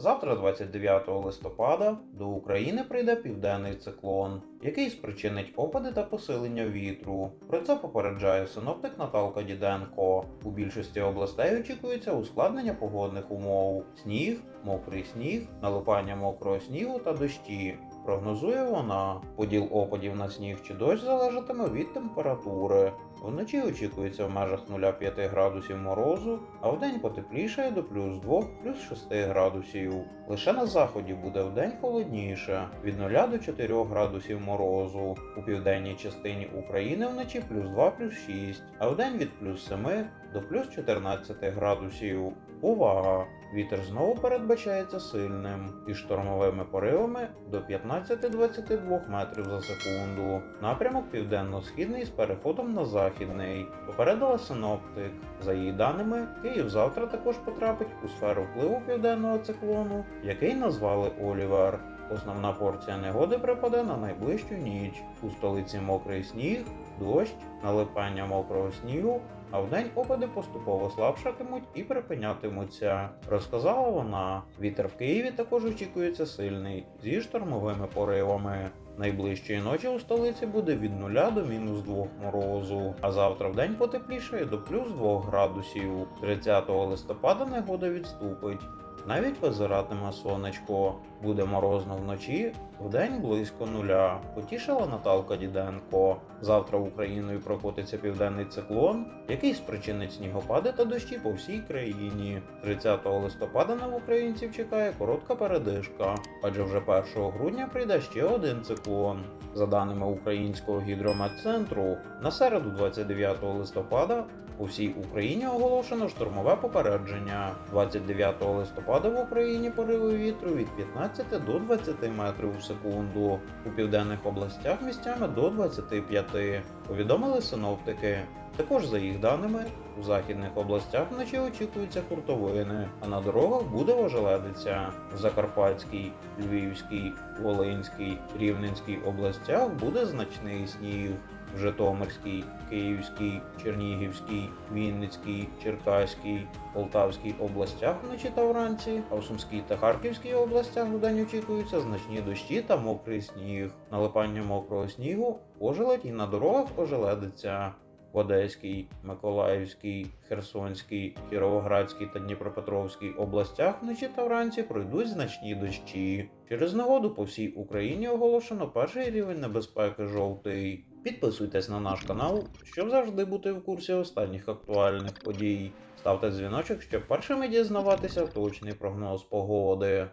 Завтра, 29 листопада, до України прийде південний циклон, який спричинить опади та посилення вітру. Про це попереджає синоптик Наталка Діденко. У більшості областей очікується ускладнення погодних умов: сніг, мокрий сніг, налипання мокрого снігу та дощі. Прогнозує вона, поділ опадів на сніг чи дощ залежатиме від температури. Вночі очікується в межах 0,5 градусів морозу, а вдень потеплішає до плюс 2 плюс 6 градусів. Лише на заході буде вдень холодніше від 0 до 4 градусів морозу. У південній частині України вночі плюс 2 плюс 6, а вдень від плюс 7 до плюс 14 градусів. Увага! Вітер знову передбачається сильним і штормовими поривами до 15-22 метрів за секунду. Напрямок південно-східний з переходом на західний. Попередила синоптик. За її даними, Київ завтра також потрапить у сферу впливу південного циклону, який назвали Олівер. Основна порція негоди припаде на найближчу ніч. У столиці мокрий сніг, дощ, налипання мокрого снігу, а вдень опади поступово слабшатимуть і припинятимуться. Розказала вона. Вітер в Києві також очікується сильний зі штормовими поривами. Найближчої ночі у столиці буде від 0 до мінус 2 морозу, а завтра в день потеплішає до плюс 2 градусів. 30 листопада негода відступить. Навіть визиратиме сонечко, буде морозно вночі, вдень близько нуля. Потішила Наталка Діденко. Завтра Україною прокотиться південний циклон, який спричинить снігопади та дощі по всій країні. 30 листопада на українців чекає коротка передишка, адже вже 1 грудня прийде ще один циклон. За даними Українського гідрометцентру, на середу 29 листопада у всій Україні оголошено штормове попередження. 29 листопада в Україні пориви вітру від 15 до 20 метрів у секунду. У південних областях місцями до 25. Повідомили синоптики. Також за їх даними, у західних областях вночі очікуються хуртовини, а на дорогах буде ожеледиця. В Закарпатській, Львівській, Волинській, Рівненській областях буде значний сніг. В Житомирській, Київській, Чернігівській, Вінницькій, Черкаській, Полтавській областях вночі та вранці, а в Сумській та Харківській областях вдень очікуються значні дощі та мокрий сніг. Налипання мокрого снігу ожеледь і на дорогах ожеледиться. Одеській, Миколаївській, Херсонській, Кіровоградській та Дніпропетровській областях вночі та вранці пройдуть значні дощі. Через негоду по всій Україні оголошено перший рівень небезпеки жовтий. Підписуйтесь на наш канал, щоб завжди бути в курсі останніх актуальних подій. Ставте дзвіночок, щоб першими дізнаватися точний прогноз погоди.